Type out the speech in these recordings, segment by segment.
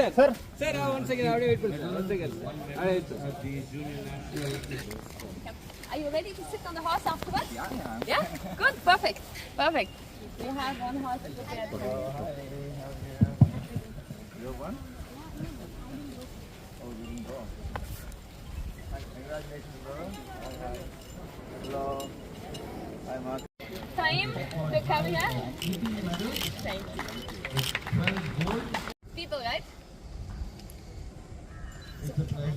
Sir, sir, sir ಒಂದು second ಅವಳೇ Are you ready to sit on the horse afterwards? Yeah. Yeah? Good, perfect. Perfect. You have one horse to look. You have one? Oh, you didn't go. Congratulations, brother. Hello. Hi, Mark. Time to come here. Thank you.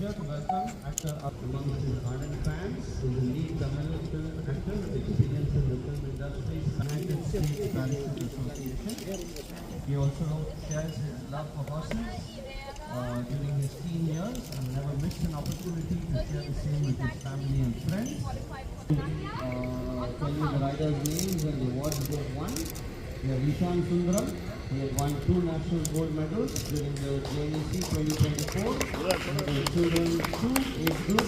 Pleasure to welcome actor among his ardent fans, who's a lead Tamil film actor with experience in the film industry, United States Parachute Association. He also shares his love for horses uh, during his teen years and never missed an opportunity to share the same with his family and friends. Uh, tell you the riders' names and the awards they have won. We have Ishan Sundaram. He has won two national gold medals during the JNEC 2024 in the children two age group.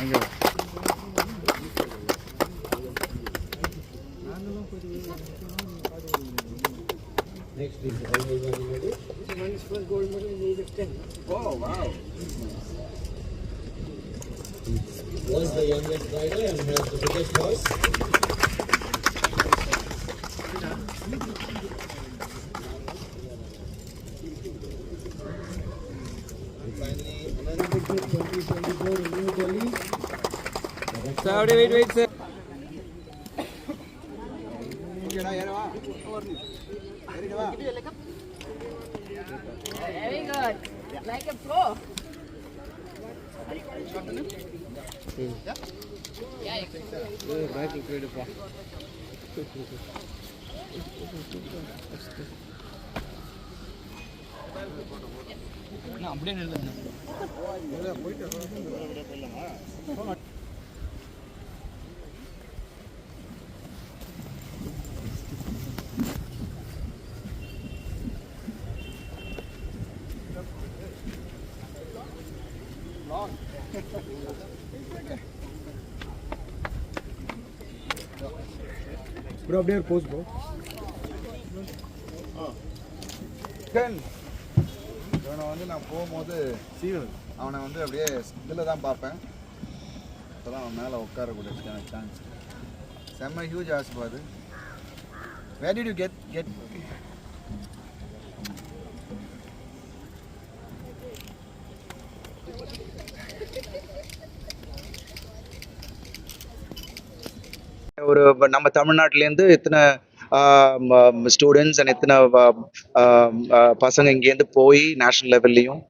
And Next is the One's first gold medal in the age of 10. Oh, wow. He was the youngest rider and has the biggest horse. Saudi, another big 2024 in New Delhi. Sir, wait, wait, sir. Very good. Like a pro. Yeah, you can. பேக்கில் போயிடுப்பா அப்படியே நில்லுங்க bro அப்படியே Bose bro இவனை வந்து நான் போகும்போது சீவன் அவனை வந்து அப்படியே இதில் தான் பார்ப்பேன். இப்போ தான் அவன் மேலே உட்காரக்கூடிய சான்ஸ் செம்ம ஹியூஜ் ஆசை பாது where did you get get ஒரு நம்ம தமிழ்நாட்டிலேருந்து இத்தனை ஸ்டூடெண்ட்ஸ் அண்ட் எத்தனை பசங்க இங்கேருந்து போய் நேஷ்னல் லெவல்லையும்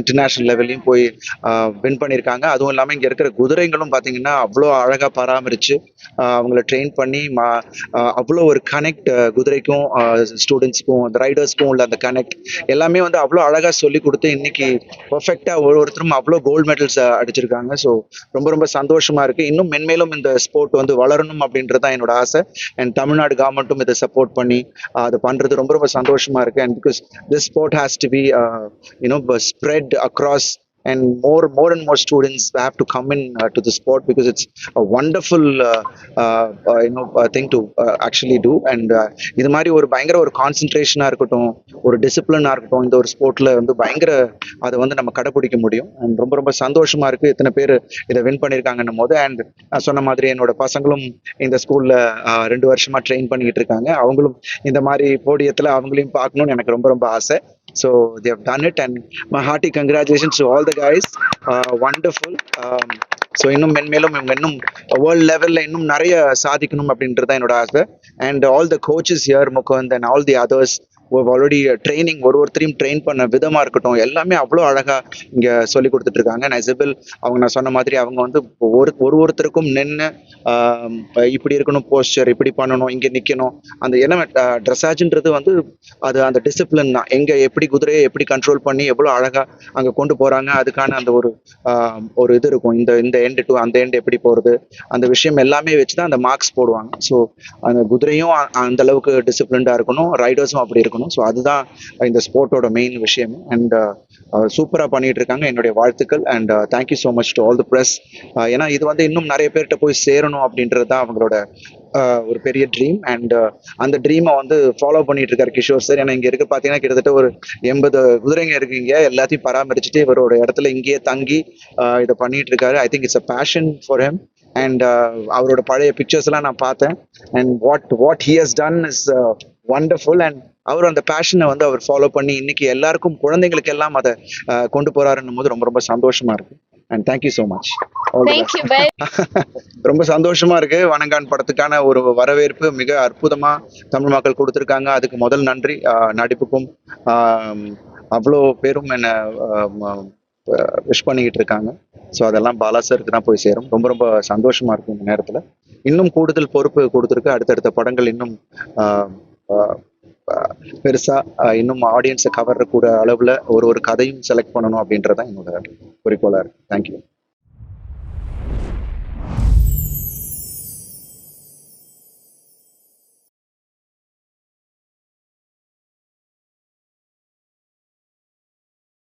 இன்டர்நேஷ்னல் லெவல்லையும் போய் வின் பண்ணியிருக்காங்க. அதுவும் இல்லாமல் இங்கே இருக்கிற குதிரைங்களும் பார்த்தீங்கன்னா அவ்வளோ அழகாக பராமரித்து அவங்கள ட்ரெயின் பண்ணி மா அவ்வளோ ஒரு கனெக்ட் குதிரைக்கும் ஸ்டூடெண்ட்ஸ்க்கும் அந்த ரைடர்ஸ்க்கும் உள்ள அந்த கனெக்ட் எல்லாமே வந்து அவ்வளோ அழகாக சொல்லி கொடுத்து இன்னைக்கு பர்ஃபெக்டாக ஒரு ஒருத்தரும் அவ்வளோ கோல்டு மெடல்ஸ் அடிச்சிருக்காங்க. ஸோ ரொம்ப ரொம்ப சந்தோஷமாக இருக்குது இன்னும் மென்மேலும் இந்த ஸ்போர்ட் வந்து வளரணும் அப்படின்றது தான் என்னோட ஆசை. அண்ட் தமிழ்நாடு கவர்மெண்ட்டும் இதை சப்போர்ட் பண்ணி அதை பண்ணுறது பண்றது ரொம்ப ரொம்ப சந்தோஷமா இருக்கு. And because this sport has to be you know spread across and more more and more students have to come in uh, to the sport because it's a wonderful uh, uh, uh, you know uh, thing to uh, actually do. And uh, இது மாதிரி ஒரு பயங்கர ஒரு கான்சென்ட்ரேஷனாக இருக்கட்டும் ஒரு டிசிப்ளினாக இருக்கட்டும் இந்த ஒரு ஸ்போர்ட்டில் வந்து பயங்கர அதை வந்து நம்ம கடைப்பிடிக்க முடியும். அண்ட் ரொம்ப ரொம்ப சந்தோஷமாக இருக்குது இத்தனை பேர் இதை வின் பண்ணியிருக்காங்கன்னும் போது. அண்ட் நான் சொன்ன மாதிரி என்னோட பசங்களும் இந்த ஸ்கூலில் ரெண்டு வருஷமாக ட்ரெயின் பண்ணிக்கிட்டு இருக்காங்க. அவங்களும் இந்த மாதிரி போடியத்தில் அவங்களையும் பார்க்கணும்னு எனக்கு ரொம்ப ரொம்ப ஆசை. So they have done it, and my hearty congratulations to all the all the uh, wonderful. Um, wonderful so இன்னும் மென்மேலும் இவங்க இன்னும் வேர்ல்ட் லெவலில் இன்னும் நிறைய சாதிக்கணும் அப்படின்றது தான் என்னோட ஆசை and all the coaches here Mukund and all the others already training ஒரு ஒருத்தரையும் ட்ரெயின் பண்ண விதமாக இருக்கட்டும் எல்லாமே அவ்வளோ அழகாக இங்கே சொல்லி கொடுத்துட்டு இருக்காங்க நெசபிள் அவங்க நான் சொன்ன மாதிரி அவங்க வந்து ஒரு ஒரு ஒருத்தருக்கும் நின்று இப்படி இருக்கணும் போஸ்டர் இப்படி பண்ணணும் இங்கே நிற்கணும் அந்த என்ன ட்ரெஸ்ஸாஜுன்றது வந்து அது அந்த டிசிப்ளின் தான். எங்கே எப்படி குதிரையை எப்படி கண்ட்ரோல் பண்ணி எவ்வளோ அழகாக அங்கே கொண்டு போகிறாங்க அதுக்கான அந்த ஒரு ஒரு இது இருக்கும். இந்த இந்த எண்டு டு அந்த எண்டு எப்படி போகிறது அந்த விஷயம் எல்லாமே வச்சு தான் அந்த மார்க்ஸ் போடுவாங்க. ஸோ அந்த குதிரையும் அந்த அளவுக்கு டிசிப்ளின்டாக இருக்கணும் ரைடர்ஸும் அப்படி இருக்கணும். கொடுக்கணும் ஸோ அதுதான் uh, இந்த ஸ்போர்ட்டோட மெயின் விஷயம். அண்ட் சூப்பராக uh, uh, பண்ணிட்டு இருக்காங்க என்னுடைய வாழ்த்துக்கள். And thank you so much to all the press ஏன்னா இது வந்து இன்னும் நிறைய பேர்கிட்ட போய் சேரணும் அப்படின்றது தான் அவங்களோட ஒரு பெரிய ட்ரீம் அண்ட் அந்த ட்ரீமை வந்து ஃபாலோ பண்ணிட்டு இருக்காரு கிஷோர் சார் ஏன்னா இங்க இருக்க பாத்தீங்கன்னா கிட்டத்தட்ட ஒரு எண்பது குதிரைங்க இருக்கீங்க எல்லாத்தையும் பராமரிச்சுட்டு இவரோட இடத்துல இங்கேயே தங்கி இதை பண்ணிட்டு இருக்காரு I think it's a passion for him and அவரோட பழைய பிக்சர்ஸ் எல்லாம் நான் பார்த்தேன். And what what he has done is wonderful and அவர் அந்த பேஷனை வந்து அவர் ஃபாலோ பண்ணி இன்னைக்கு எல்லாருக்கும் குழந்தைங்களுக்கு எல்லாம் அதை கொண்டு போறாருன்னும் போது ரொம்ப ரொம்ப சந்தோஷமா இருக்கு. And thank you so much Thank you very ரொம்ப சந்தோஷமா இருக்கு. வணங்கான் படத்துக்கான ஒரு வரவேற்பு மிக அற்புதமா தமிழ் மக்கள் கொடுத்துருக்காங்க. அதுக்கு முதல் நன்றி. நடிப்புக்கும் அவ்வளோ பேரும் என்ன விஷ் பண்ணிக்கிட்டு இருக்காங்க. ஸோ அதெல்லாம் பாலா சருக்கு தான் போய் சேரும். ரொம்ப ரொம்ப சந்தோஷமா இருக்கும் இந்த நேரத்தில். இன்னும் கூடுதல் பொறுப்பு கொடுத்துருக்கு. அடுத்தடுத்த படங்கள் இன்னும் பெருசா இன்னும் ஆடியன்ஸை கவர்ற கூட அளவுல ஒரு ஒரு கதையும் செலக்ட் பண்ணணும் அப்படின்றதான் என்னோட குறிக்கோளா இருக்கு. தேங்க்யூ